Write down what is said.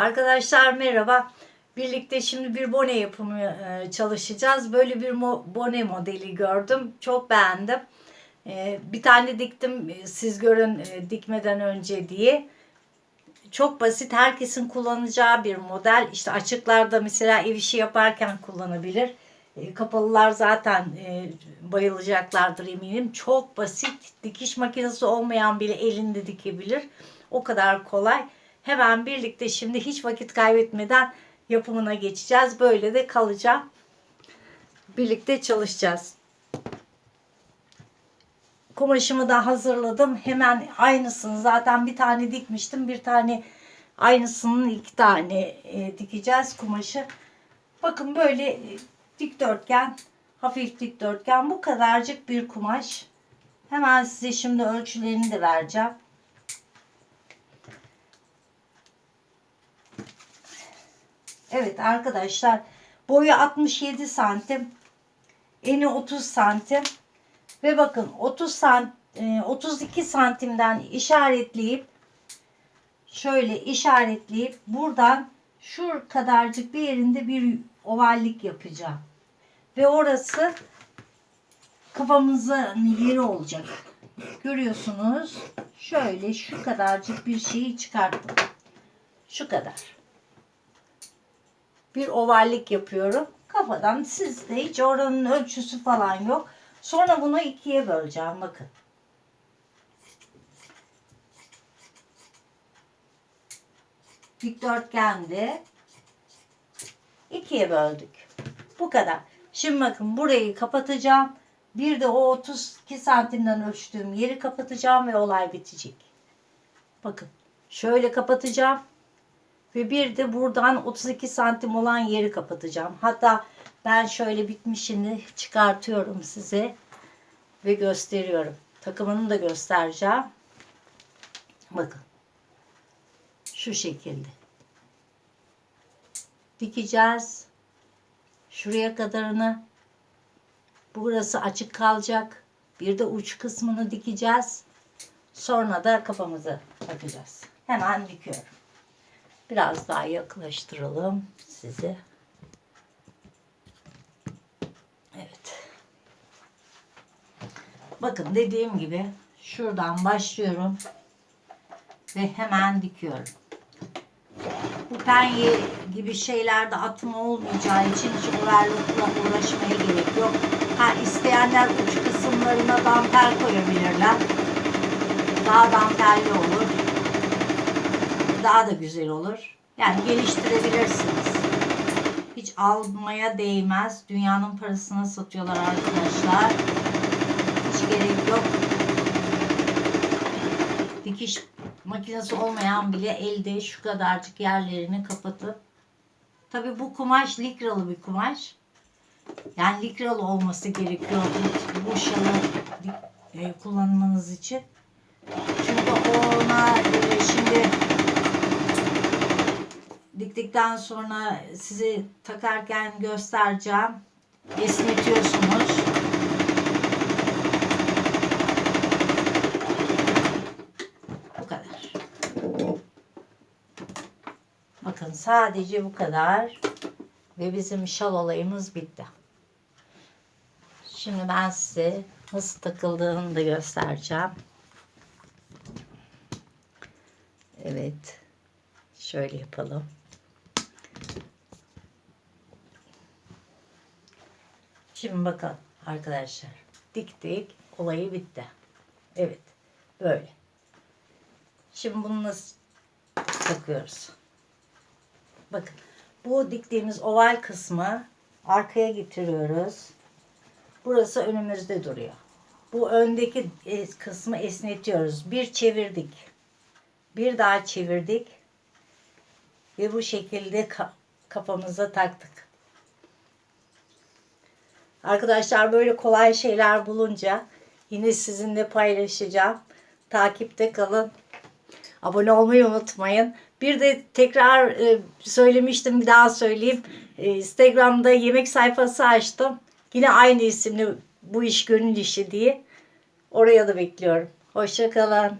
Arkadaşlar merhaba. Birlikte şimdi bir bone yapımı e, çalışacağız. Böyle bir bone modeli gördüm. Çok beğendim. E, Bir tane diktim e, siz görün dikmeden önce diye. Çok basit. Herkesin kullanacağı bir model. İşte açıklarda mesela ev işi yaparken kullanabilir. Kapalılar zaten bayılacaklardır eminim. Çok basit. Dikiş makinesi olmayan bile elinde dikebilir. O kadar kolay. Hemen birlikte şimdi hiç vakit kaybetmeden yapımına geçeceğiz. Böyle de kalacağım. Birlikte çalışacağız. Kumaşımı da hazırladım. Hemen aynısını zaten bir tane dikmiştim. Bir tane aynısının iki tane e, dikeceğiz kumaşı. Bakın böyle e, dikdörtgen, hafif dikdörtgen bu kadarcık bir kumaş. Hemen size şimdi ölçülerini de vereceğim. Evet arkadaşlar boyu 67 santim. Eni 30 santim. Ve bakın 30 sant, e, 32 santimden işaretleyip şöyle işaretleyip buradan şu kadarcık bir yerinde bir ovallik yapacağım. Ve orası kafamızın yeri olacak. Görüyorsunuz. Şöyle şu kadarcık bir şeyi çıkarttım. Şu kadar bir ovallik yapıyorum. Kafadan sizde hiç oranın ölçüsü falan yok. Sonra bunu ikiye böleceğim bakın. Dikdörtgende ikiye böldük. Bu kadar. Şimdi bakın burayı kapatacağım. Bir de o 32 santimden ölçtüğüm yeri kapatacağım ve olay bitecek. Bakın şöyle kapatacağım. Ve bir de buradan 32 santim olan yeri kapatacağım. Hatta ben şöyle bitmişini çıkartıyorum size. Ve gösteriyorum. Takımını da göstereceğim. Bakın. Şu şekilde. Dikeceğiz. Şuraya kadarını. Burası açık kalacak. Bir de uç kısmını dikeceğiz. Sonra da kafamızı takacağız. Hemen dikiyorum. Biraz daha yaklaştıralım sizi. Evet. Bakın dediğim gibi şuradan başlıyorum ve hemen dikiyorum. Bu penye gibi şeylerde atma olmayacağı için hiç overlockla uğraşmaya gerek yok. Ha isteyenler uç kısımlarına dantel koyabilirler. Daha dantelli olur daha da güzel olur. Yani geliştirebilirsiniz. Hiç almaya değmez. Dünyanın parasına satıyorlar arkadaşlar. Hiç gerek yok. Dikiş makinesi olmayan bile elde şu kadarcık yerlerini kapatıp Tabi bu kumaş likralı bir kumaş. Yani likralı olması gerekiyor bu şalı e, kullanmanız için. Çünkü ona şimdi diktikten sonra sizi takarken göstereceğim. Esnetiyorsunuz. Bu kadar. Bakın sadece bu kadar. Ve bizim şal olayımız bitti. Şimdi ben size nasıl takıldığını da göstereceğim. Evet. Şöyle yapalım. Şimdi bakın arkadaşlar. Diktik. Olayı bitti. Evet. Böyle. Şimdi bunu nasıl takıyoruz? Bakın. Bu diktiğimiz oval kısmı arkaya getiriyoruz. Burası önümüzde duruyor. Bu öndeki kısmı esnetiyoruz. Bir çevirdik. Bir daha çevirdik. Ve bu şekilde kafamıza taktık. Arkadaşlar böyle kolay şeyler bulunca yine sizinle paylaşacağım. Takipte kalın. Abone olmayı unutmayın. Bir de tekrar e, söylemiştim bir daha söyleyeyim. E, Instagram'da yemek sayfası açtım. Yine aynı isimli bu iş gönül işi diye. Oraya da bekliyorum. Hoşçakalın.